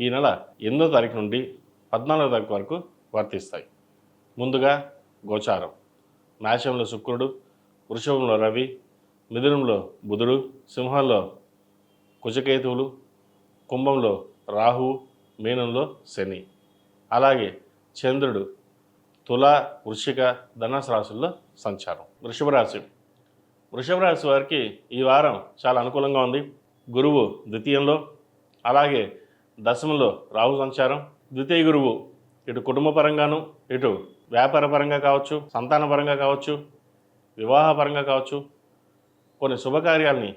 ఈ నెల ఎనిమిదో తారీఖు నుండి పద్నాలుగో తారీఖు వరకు వర్తిస్తాయి. ముందుగా గోచారం. మేషంలో శుక్రుడు వృషభంలో రవి మిథునంలో బుధుడు సింహంలో కుజకేతువులు కుంభంలో రాహువు మీనంలో శని. అలాగే చంద్రుడు తుల వృషిక ధనుసు రాశుల్లో సంచారం. వృషభ రాశి. వృషభ రాశి వారికి ఈ వారం చాలా అనుకూలంగా ఉంది. గురువు ద్వితీయంలో అలాగే దశమంలో రాహు సంచారం ద్వితీయ గురువు ఇటు కుటుంబ పరంగాను ఇటు వ్యాపార పరంగా కావచ్చు సంతాన పరంగా కావచ్చు వివాహ పరంగా కావచ్చు కొన్ని శుభకార్యాలని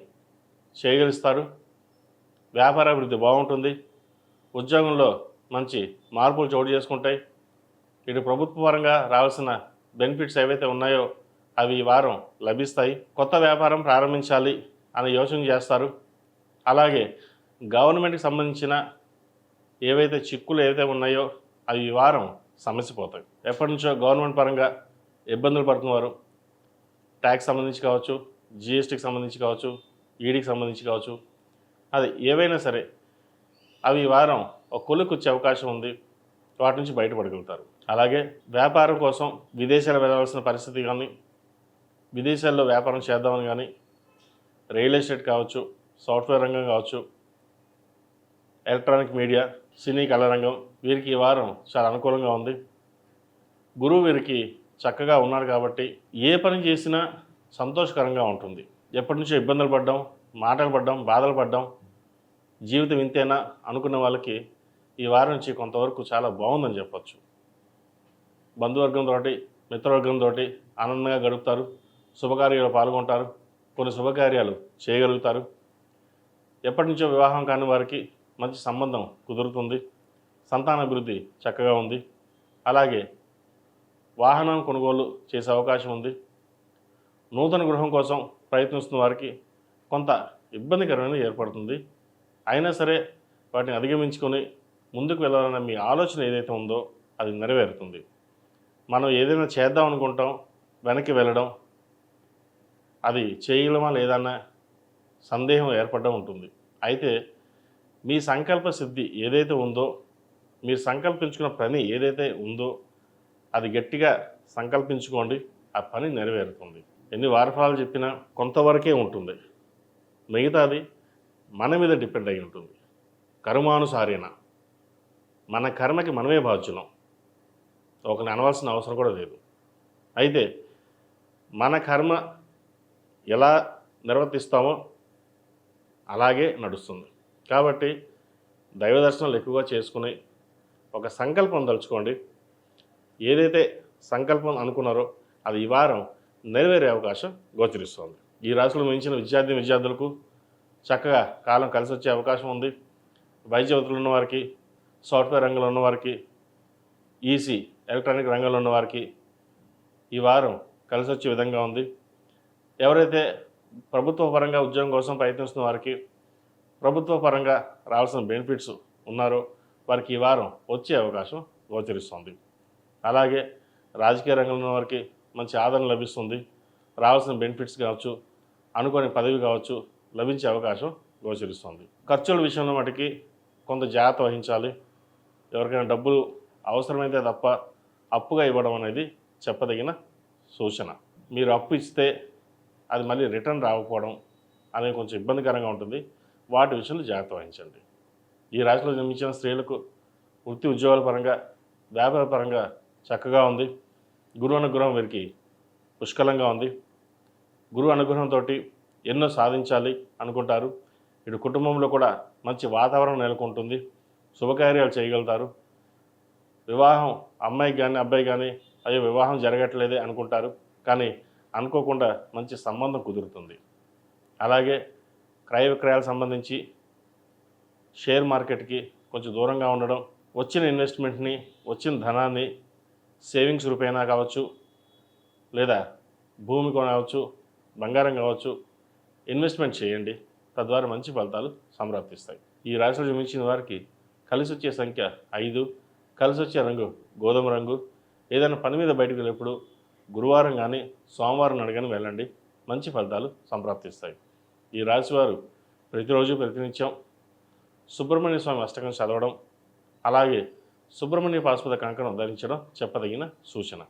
చేయగలుస్తారు. వ్యాపార అభివృద్ధి బాగుంటుంది. ఉద్యోగంలో మంచి మార్పులు చోటు చేసుకుంటాయి. ఇటు ప్రభుత్వ పరంగా రావాల్సిన బెనిఫిట్స్ ఏవైతే ఉన్నాయో అవి ఈ వారం లభిస్తాయి. కొత్త వ్యాపారం ప్రారంభించాలి అని యోచన చేస్తారు. అలాగే గవర్నమెంట్కి సంబంధించిన ఏవైతే చిక్కులు ఏవైతే ఉన్నాయో అవి ఈ వారం సమస్యపోతాయి ఎప్పటి నుంచో గవర్నమెంట్ పరంగా ఇబ్బందులు పడుతున్నవారు ట్యాక్స్ సంబంధించి కావచ్చు జిఎస్టీకి సంబంధించి కావచ్చు ఈడీకి సంబంధించి కావచ్చు. అది ఏవైనా సరే అవి వారం ఒక కొలుకు వచ్చే అవకాశం ఉంది. వాటి నుంచి బయటపడగలుగుతారు. అలాగే వ్యాపారం కోసం విదేశాలు వెళ్ళవలసిన పరిస్థితి కానీ విదేశాల్లో వ్యాపారం చేద్దామని కానీ రియల్ ఎస్టేట్ కావచ్చు సాఫ్ట్వేర్ రంగం కావచ్చు ఎలక్ట్రానిక్ మీడియా సినీ కళారంగం వీరికి ఈ వారం చాలా అనుకూలంగా ఉంది. గురువు వీరికి చక్కగా ఉన్నాడు కాబట్టి ఏ పని చేసినా సంతోషకరంగా ఉంటుంది. ఎప్పటి నుంచో ఇబ్బందులు పడ్డం మాటలు పడ్డం బాధలు పడ్డం. జీవితం ఇంతేనా అనుకున్న వాళ్ళకి ఈ వారం నుంచి కొంతవరకు చాలా బాగుందని చెప్పచ్చు. బంధువర్గంతో మిత్రవర్గంతో ఆనందంగా గడుపుతారు. శుభకార్యాలు పాల్గొంటారు. కొన్ని శుభకార్యాలు చేయగలుగుతారు. ఎప్పటి నుంచో వివాహం కాని వారికి మంచి సంబంధం కుదురుతుంది. సంతానాభివృద్ధి చక్కగా ఉంది. అలాగే వాహనం కొనుగోలు చేసే అవకాశం ఉంది. నూతన గృహం కోసం ప్రయత్నిస్తున్న వారికి కొంత ఇబ్బందికరమైన ఏర్పడుతుంది. అయినా సరే వాటిని అధిగమించుకొని ముందుకు వెళ్ళాలన్న మీ ఆలోచన ఏదైతే ఉందో అది నెరవేరుతుంది. మనం ఏదైనా చేద్దాం అనుకుంటాం వెనక్కి వెళ్ళడం అది చేయగలమా లేదన్న సందేహం ఏర్పడడం ఉంటుంది. అయితే మీ సంకల్ప సిద్ధి ఏదైతే ఉందో మీరు సంకల్పించుకున్న పని ఏదైతే ఉందో అది గట్టిగా సంకల్పించుకోండి ఆ పని నెరవేరుతుంది. ఎన్ని వారఫలాలు చెప్పినా కొంతవరకే ఉంటుంది. మిగతాది మన మీద డిపెండ్ అయి ఉంటుంది. కర్మానుసారేణ. మన కర్మకి మనమే బాధ్యులం. ఒకరిని అనవలసిన అవసరం కూడా లేదు. అయితే మన కర్మ ఎలా నిర్వర్తిస్తామో అలాగే నడుస్తుంది. కాబట్టి దైవ దర్శనాలు ఎక్కువగా చేసుకుని ఒక సంకల్పం తలుచుకోండి. ఏదైతే సంకల్పం అనుకున్నారో అది ఈ వారం నెరవేరే అవకాశం గోచరిస్తుంది. ఈ రాశులు మించిన విద్యార్థి విద్యార్థులకు చక్కగా కాలం కలిసి వచ్చే అవకాశం ఉంది. వైద్య వృత్తులు ఉన్నవారికి సాఫ్ట్వేర్ రంగంలో ఉన్నవారికి ఈసీ ఎలక్ట్రానిక్ రంగంలో ఉన్నవారికి ఈ వారం కలిసి వచ్చే విధంగా ఉంది. ఎవరైతే ప్రభుత్వ పరంగా ఉద్యోగం కోసం ప్రయత్నిస్తున్న వారికి ప్రభుత్వ పరంగా రావాల్సిన బెనిఫిట్స్ ఉన్నారో. వారికి ఈ వారం వచ్చే అవకాశం గోచరిస్తుంది. అలాగే రాజకీయ రంగంలో వారికి మంచి ఆదరణ లభిస్తుంది. రావాల్సిన బెనిఫిట్స్ కావచ్చు అనుకోని పదవి కావచ్చు లభించే అవకాశం గోచరిస్తుంది. ఖర్చుల విషయంలో మటుకి కొంత జాగ్రత్త వహించాలి. ఎవరికైనా డబ్బులు అవసరమైతే తప్ప అప్పుగా ఇవ్వడం అనేది చెప్పదగిన సూచన. మీరు అప్పు ఇస్తే అది మళ్ళీ రిటర్న్ రాకపోవడం అనేది కొంచెం ఇబ్బందికరంగా ఉంటుంది. వాటి విషయంలో జాగ్రత్త వహించండి. ఈ రాశిలో జన్మించిన స్త్రీలకు వృత్తి ఉద్యోగాల పరంగా వ్యాపార పరంగా చక్కగా ఉంది. గురువు అనుగ్రహం వీరికి పుష్కలంగా ఉంది. గురువు అనుగ్రహంతో ఎన్నో సాధించాలి అనుకుంటారు. ఇటు కుటుంబంలో కూడా మంచి వాతావరణం నెలకొంటుంది. శుభకార్యాలు చేయగలుగుతారు. వివాహం అమ్మాయికి కానీ అబ్బాయి కానీ అయ్యో వివాహం జరగట్లేదే అనుకుంటారు. కానీ అనుకోకుండా మంచి సంబంధం కుదురుతుంది. అలాగే క్రయ విక్రయాలకు సంబంధించి షేర్ మార్కెట్కి కొంచెం దూరంగా ఉండడం వచ్చిన ఇన్వెస్ట్మెంట్ని వచ్చిన ధనాన్ని సేవింగ్స్ రూపేనా కావచ్చు లేదా భూమి కొనవచ్చు బంగారం కావచ్చు ఇన్వెస్ట్మెంట్ చేయండి. తద్వారా మంచి ఫలితాలు సంప్రాప్తిస్తాయి. ఈ రాశిలో జమించిన వారికి కలిసి వచ్చే సంఖ్య ఐదు. కలిసి వచ్చే రంగు గోధుమ రంగు. ఏదైనా పని మీద బయటకు వెళ్ళినప్పుడు గురువారం కానీ సోమవారం అడగని వెళ్ళండి. మంచి ఫలితాలు సంప్రాప్తిస్తాయి. ఈ రాశివారు ప్రతిరోజు ప్రతినిత్యం సుబ్రహ్మణ్య స్వామి అష్టకం చదవడం అలాగే సుబ్రహ్మణ్య పాశుపత కంకణం ధరించడం చెప్పదగిన సూచన.